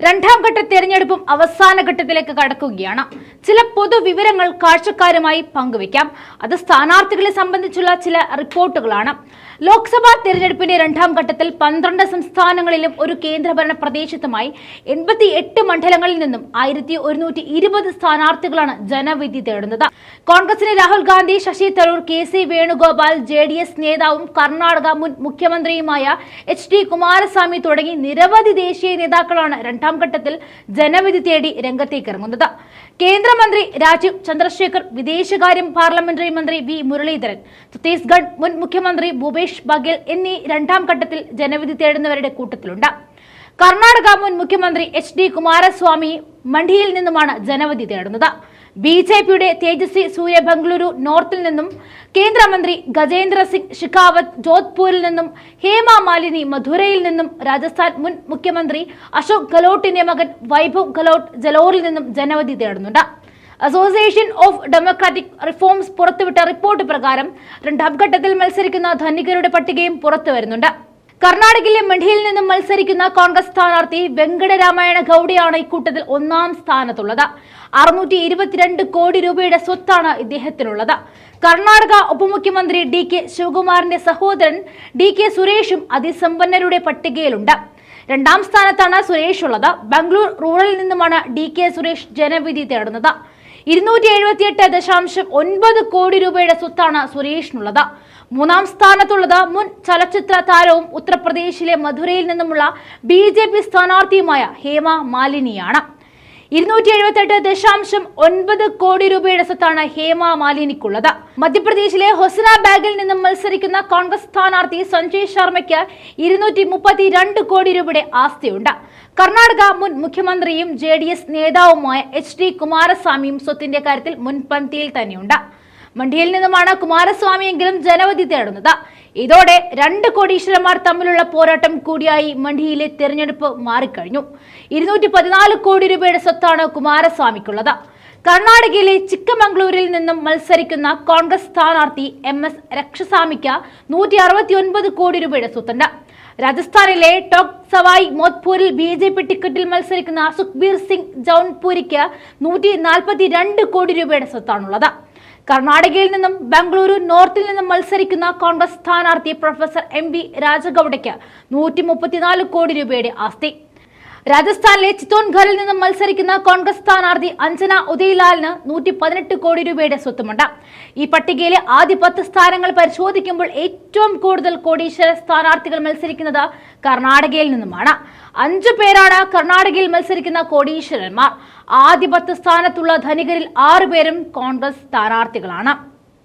രണ്ടാം ഘട്ട തെരഞ്ഞെടുപ്പും അവസാന ഘട്ടത്തിലേക്ക് കടക്കുകയാണ്. ചില പൊതുവിവരങ്ങൾ കാഴ്ചക്കാരുമായി പങ്കുവയ്ക്കാം. അത് സ്ഥാനാർത്ഥികളെ സംബന്ധിച്ചുള്ള ചില റിപ്പോർട്ടുകളാണ്. ലോക്സഭാ തെരഞ്ഞെടുപ്പിന്റെ രണ്ടാം ഘട്ടത്തിൽ പന്ത്രണ്ട് സംസ്ഥാനങ്ങളിലും ഒരു കേന്ദ്രഭരണ പ്രദേശത്തുമായി എൺപത്തി എട്ട് മണ്ഡലങ്ങളിൽ നിന്നും ആയിരത്തി ഒരുന്നൂറ്റി ഇരുപത് സ്ഥാനാർത്ഥികളാണ് ജനവിധി തേടുന്നത്. കോൺഗ്രസിന് Rahul Gandhi Shashi Tharoor K C Venugopal J D S നേതാവും കർണാടക മുൻ മുഖ്യമന്ത്രിയുമായ എച്ച് ഡി കുമാരസ്വാമി തുടങ്ങി നിരവധി ദേശീയ നേതാക്കളാണ് രണ്ടാം ഘട്ടത്തിൽ ജനവിധി തേടി രംഗത്തേക്ക് ഇറങ്ങുന്നത് കേന്ദ്രമന്ത്രി രാജീവ് ചന്ദ്രശേഖർ വിദേശകാര്യം പാർലമെന്ററി മന്ത്രി വി മുരളീധരൻ ഛത്തീസ്ഗഡ് മുൻ മുഖ്യമന്ത്രി ഭൂപേഷ് ബഗേൽ എന്നീ രണ്ടാം ഘട്ടത്തിൽ ജനവിധി തേടുന്നവരുടെ കൂട്ടത്തിലുണ്ട്. കർണാടക മുൻ മുഖ്യമന്ത്രി എച്ച് ഡി കുമാരസ്വാമി മണ്ഡിയിൽ നിന്നുമാണ് ജനവിധി തേടുന്നത്. ബി ജെ പിയുടെ തേജസ്വി സൂര്യ ബംഗളൂരു നോർത്തിൽ നിന്നും കേന്ദ്രമന്ത്രി ഗജേന്ദ്ര സിംഗ് ഷിഖാവത്ത് ജോധ്പൂരിൽ നിന്നും ഹേമ മാലിനി മധുരയിൽ നിന്നും രാജസ്ഥാൻ മുൻ മുഖ്യമന്ത്രി അശോക് ഗലോട്ടിന്റെ മകൻ വൈഭവ് ഗലോട്ട് ജലോറിൽ നിന്നും ജനവധി തേടുന്നുണ്ട്. അസോസിയേഷൻ ഓഫ് ഡെമോക്രാറ്റിക് റിഫോംസ് പുറത്തുവിട്ട റിപ്പോർട്ട് പ്രകാരം രണ്ടാം ഘട്ടത്തിൽ മത്സരിക്കുന്ന ധനികരുടെ പട്ടികയും പുറത്തു വരുന്നുണ്ട് കർണാടകയിലെ മണ്ഡിയിൽ നിന്നും മത്സരിക്കുന്ന കോൺഗ്രസ് സ്ഥാനാർത്ഥി വെങ്കടരാമായണ ഗൌഡയാണ് ഇക്കൂട്ടത്തിൽ ഒന്നാം സ്ഥാനത്തുള്ളത്. അറുന്നൂറ്റി ഇരുപത്തിരണ്ട് കോടി രൂപയുടെ സ്വത്താണ് ഇദ്ദേഹത്തിനുള്ളത്. കർണാടക ഉപമുഖ്യമന്ത്രി ഡി കെ ശിവകുമാറിന്റെ സഹോദരൻ ഡി കെ സുരേഷും അതിസമ്പന്നരുടെ പട്ടികയിലുണ്ട്. രണ്ടാം സ്ഥാനത്താണ് സുരേഷ് ഉള്ളത്. ബംഗളൂർ റൂറലിൽ നിന്നുമാണ് ഡി കെ സുരേഷ് ജനവിധി തേടുന്നത്. ഇരുന്നൂറ്റി എഴുപത്തിയെട്ട് ദശാംശം ഒൻപത് കോടി രൂപയുടെ സ്വത്താണ് സുരേഷിനുള്ളത്. മൂന്നാം സ്ഥാനത്തുള്ളത് മുൻ ചലച്ചിത്ര താരവും ഉത്തർപ്രദേശിലെ മധുരയിൽ നിന്നുമുള്ള ബി ജെ പി സ്ഥാനാർത്ഥിയുമായ ഹേമ മാലിനിയാണ്. ഇരുന്നൂറ്റി എഴുപത്തെട്ട് ദശാംശം ഒൻപത് കോടി രൂപയുടെ സ്വത്താണ് ഹേമ മാലിനിക്കുള്ളത്. മധ്യപ്രദേശിലെ ഹൊസന ബാഗിൽ നിന്നും മത്സരിക്കുന്ന കോൺഗ്രസ് സ്ഥാനാർത്ഥി സഞ്ജയ് ശർമ്മയ്ക്ക് ഇരുന്നൂറ്റി മുപ്പത്തി രണ്ട് കോടി രൂപയുടെ ആസ്തിയുണ്ട്. കർണാടക മുൻ മുഖ്യമന്ത്രിയും ജെ ഡി എസ് നേതാവുമായ എച്ച് ഡി കുമാരസ്വാമിയും സ്വത്തിന്റെ കാര്യത്തിൽ മുൻപന്തിയിൽ തന്നെയുണ്ട്. മണ്ഡിയിൽ നിന്നുമാണ് കുമാരസ്വാമിയെങ്കിലും ജനവധി തേടുന്നത്. ഇതോടെ രണ്ട് കോടീശ്വരന്മാർ തമ്മിലുള്ള പോരാട്ടം കൂടിയായി മണ്ഡിയിലെ തെരഞ്ഞെടുപ്പ് മാറിക്കഴിഞ്ഞു. ഇരുന്നൂറ്റി പതിനാല് കോടി രൂപയുടെ സ്വത്താണ് കുമാരസ്വാമിക്കുള്ളത്. കർണാടകയിലെ ചിക്കമംഗ്ലൂരിൽ നിന്നും മത്സരിക്കുന്ന കോൺഗ്രസ് സ്ഥാനാർത്ഥി എം എസ് രക്ഷസാമിക്ക് നൂറ്റി അറുപത്തി ഒൻപത് കോടി രൂപയുടെ സ്വത്തുണ്ട്. രാജസ്ഥാനിലെ ടോക് സവായ് മോത്പൂരിൽ ബി ജെ പി ടിക്കറ്റിൽ മത്സരിക്കുന്ന സുഖ്ബീർ സിംഗ് ജൗൻപൂരിക്ക് നൂറ്റി നാൽപ്പത്തി രണ്ട് കോടി രൂപയുടെ സ്വത്താണുള്ളത്. കർണാടകയിൽ നിന്നും ബംഗളൂരു നോർത്തിൽ നിന്നും മത്സരിക്കുന്ന കോൺഗ്രസ് സ്ഥാനാർത്ഥി പ്രൊഫസർ എം വി രാജഗൌഡയ്ക്ക് നൂറ്റി മുപ്പത്തിനാല് കോടി രൂപയുടെ ആസ്തി. രാജസ്ഥാനിലെ ചിത്തോൺഘറിൽ നിന്നും മത്സരിക്കുന്ന കോൺഗ്രസ് സ്ഥാനാർത്ഥി അഞ്ജന ഉദയ്ലാലിന് നൂറ്റി പതിനെട്ട് കോടി രൂപയുടെ സ്വത്തുമുണ്ട്. ഈ പട്ടികയിലെ ആദ്യ പത്ത് സ്ഥാനങ്ങൾ പരിശോധിക്കുമ്പോൾ ഏറ്റവും കൂടുതൽ കോടീശ്വര സ്ഥാനാർത്ഥികൾ മത്സരിക്കുന്നത് കർണാടകയിൽ നിന്നുമാണ്. അഞ്ചു പേരാണ് കർണാടകയിൽ മത്സരിക്കുന്ന കോടീശ്വരന്മാർ. ആദ്യ പത്ത് സ്ഥാനത്തുള്ള ധനികരിൽ ആറുപേരും കോൺഗ്രസ് സ്ഥാനാർത്ഥികളാണ്.